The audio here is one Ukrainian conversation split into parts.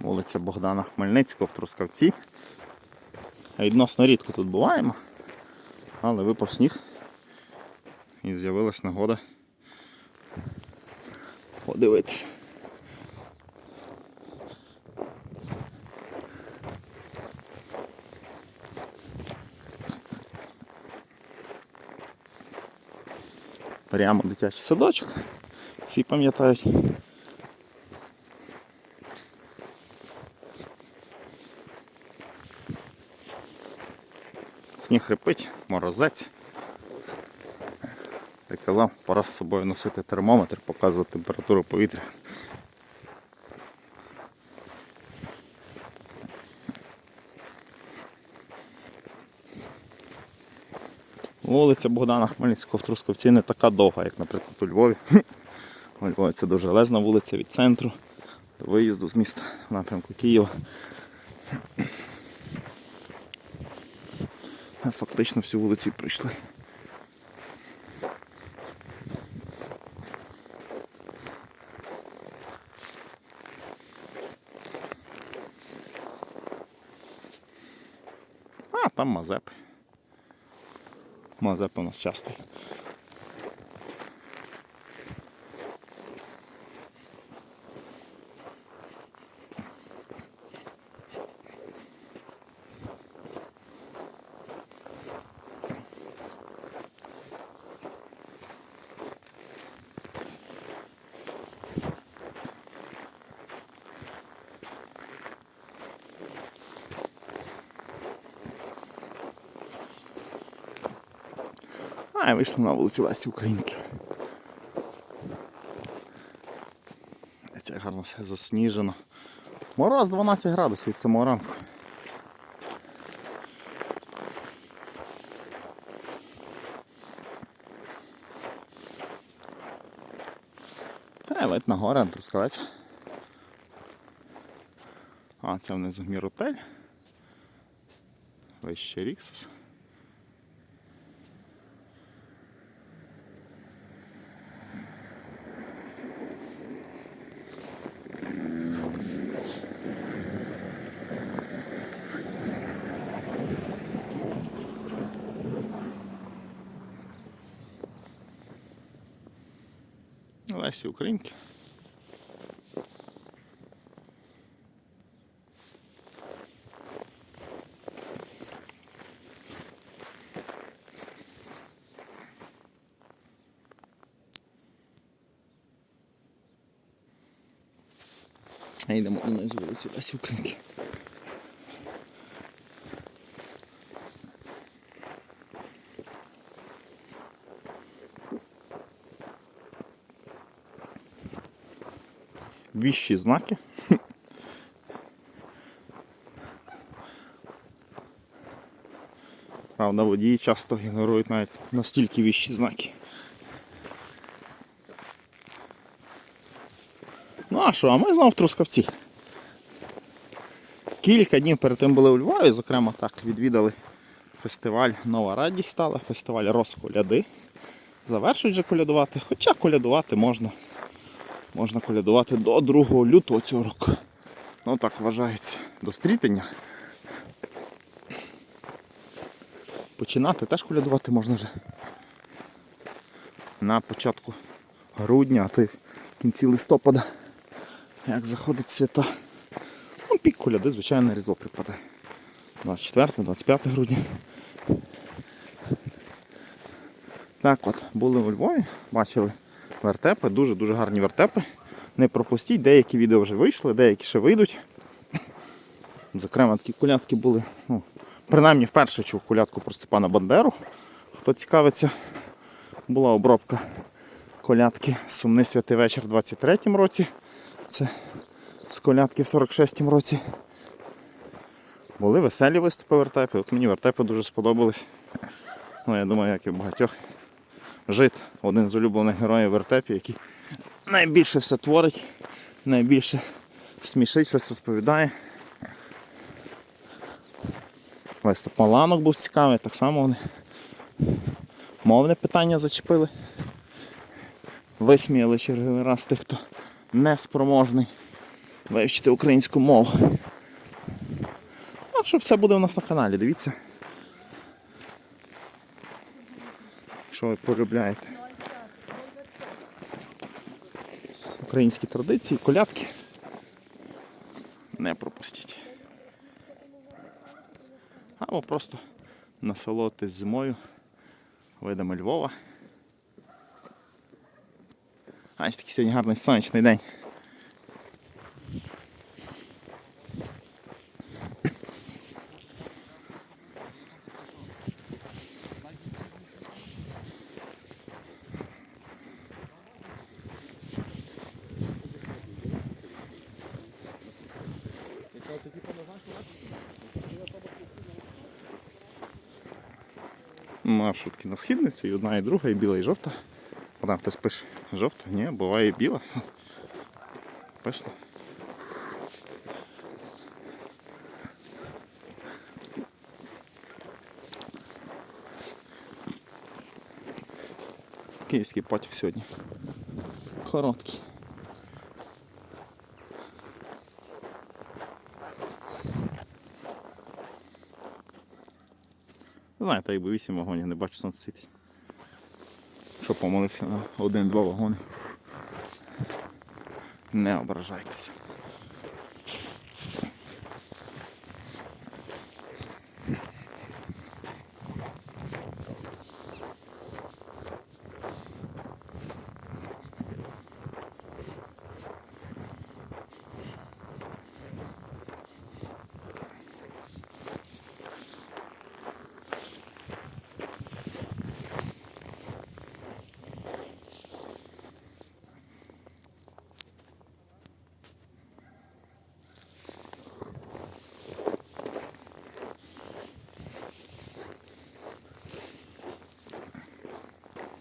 Вулиця Богдана Хмельницького в Трускавці. Відносно рідко тут буваємо, але випав сніг і з'явилась нагода подивитися. Прямо дитячий садочок. Всі пам'ятають. Сніг хрипить, морозець. Як казав, пора з собою носити термометр, показувати температуру повітря. Вулиця Богдана Хмельницького в Трускавці не така довга, як, наприклад, у Львові. У Львові це дуже лезна вулиця від центру до виїзду з міста в напрямку Києва. Фактично всю вулицю прийшли. А, там Мазепи. Мазепи у нас часто. А, вийшли на вулицю Лесі Українки. Це гарно все засніжено. Мороз 12 градусів від самого ранку. Е, ледь на горе, Трускавець. А, це внизу Міротель. Вище Ріксус. Лесі Українки. Йдемо на вулицю Лесі Українки. Віщі знаки. Правда, водії часто ігнорують навіть настільки віщі знаки. Ну а що, а ми знову в Трускавці. Кілька днів перед тим були у Львові, зокрема так, відвідали фестиваль Нова Радість стала, фестиваль Розколяди. Завершують вже колядувати, хоча колядувати можна можна колядувати до 2 лютого цього року. Ну так вважається. До стрітення. Починати теж колядувати можна вже. На початку грудня, а то й в кінці листопада, як заходить свята. Ну, пік коляди, звичайно, різдво припадає. 24-25 грудня. Так от, були у Львові, бачили вертепи, дуже-дуже гарні вертепи. Не пропустіть, деякі відео вже вийшли, деякі ще вийдуть. Зокрема, такі колядки були. Ну, принаймні вперше чув колядку про Степана Бандеру. Хто цікавиться, була обробка колядки Сумний святий вечір в 23-му році. Це з колядки в 46-му році. Були веселі виступи вертепи. От мені вертепи дуже сподобались. Ну, я думаю, як і в багатьох. Жит, один з улюблених героїв вертепі, який найбільше все творить, найбільше смішить, щось розповідає. Виступ Маланок був цікавий, так само вони мовне питання зачепили. Висміяли черговий раз тих, хто неспроможний вивчити українську мову. А що все буде у нас на каналі, дивіться. Що ви полюбляєте. Українські традиції, колядки. Не пропустіть. Або просто насолодитись зимою видами Львова. А ось такий сьогодні гарний сонячний день. Маршрутки на східниці, і одна і друга, і біла, і жовта. А там хтось пише жовта, ні, буває і біла. Пішло. Київський потяг сьогодні. Короткий. Знаєте, якби 8 вагонів, не бачу сонце світить. Що помолився на один-два вагони. Не ображайтеся.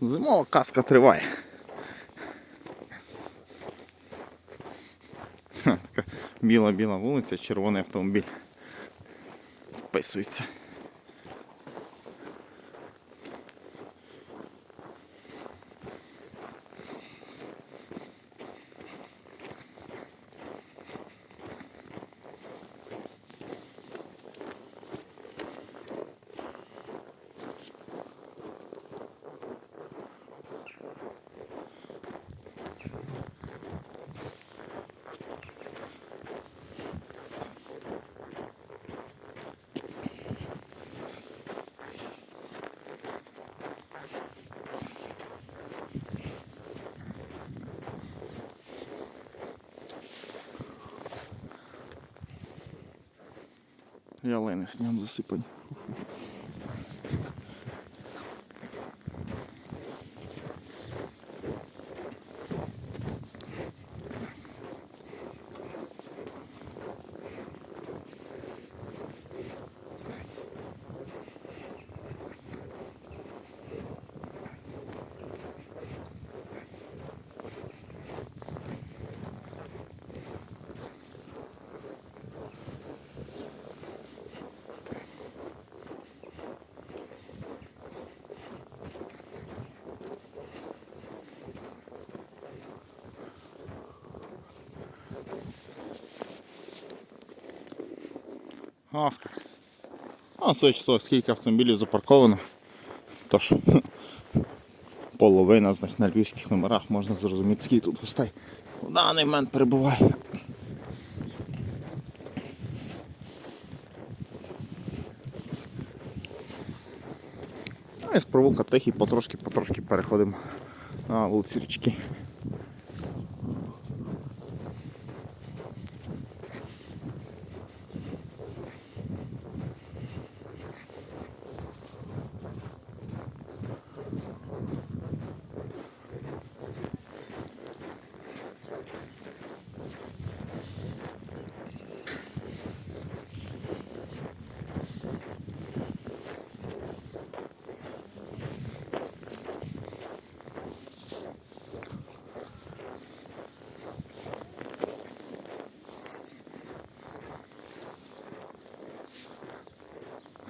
Зимова казка триває. Ха, Така біла-біла вулиця, червоний автомобіль. Вписується. Ялини снігом засипані. Оскар. А того, скільки автомобілів запарковано. Тож половина з них на львівських номерах можна зрозуміти, скільки тут гостей в даний момент перебуває. А із провулка Тихий потрошки-потрошки переходимо на вулицю річки.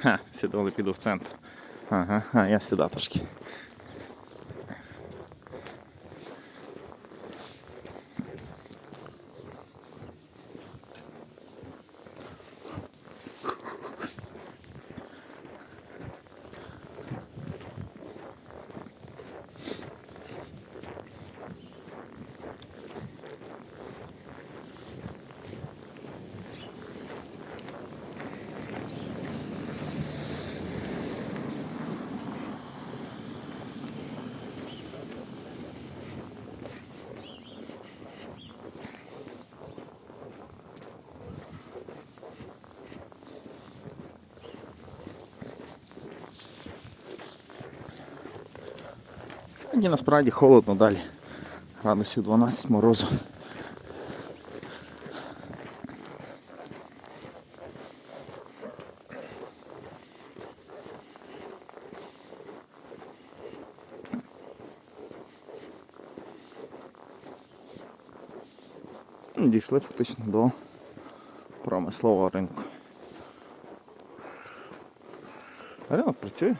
Ха, сідали піду в центр. Ага, а я сюди трошки. Сьогодні насправді холодно далі. Градусів 12 морозу. Дійшли фактично до промислового ринку. Ринок працює.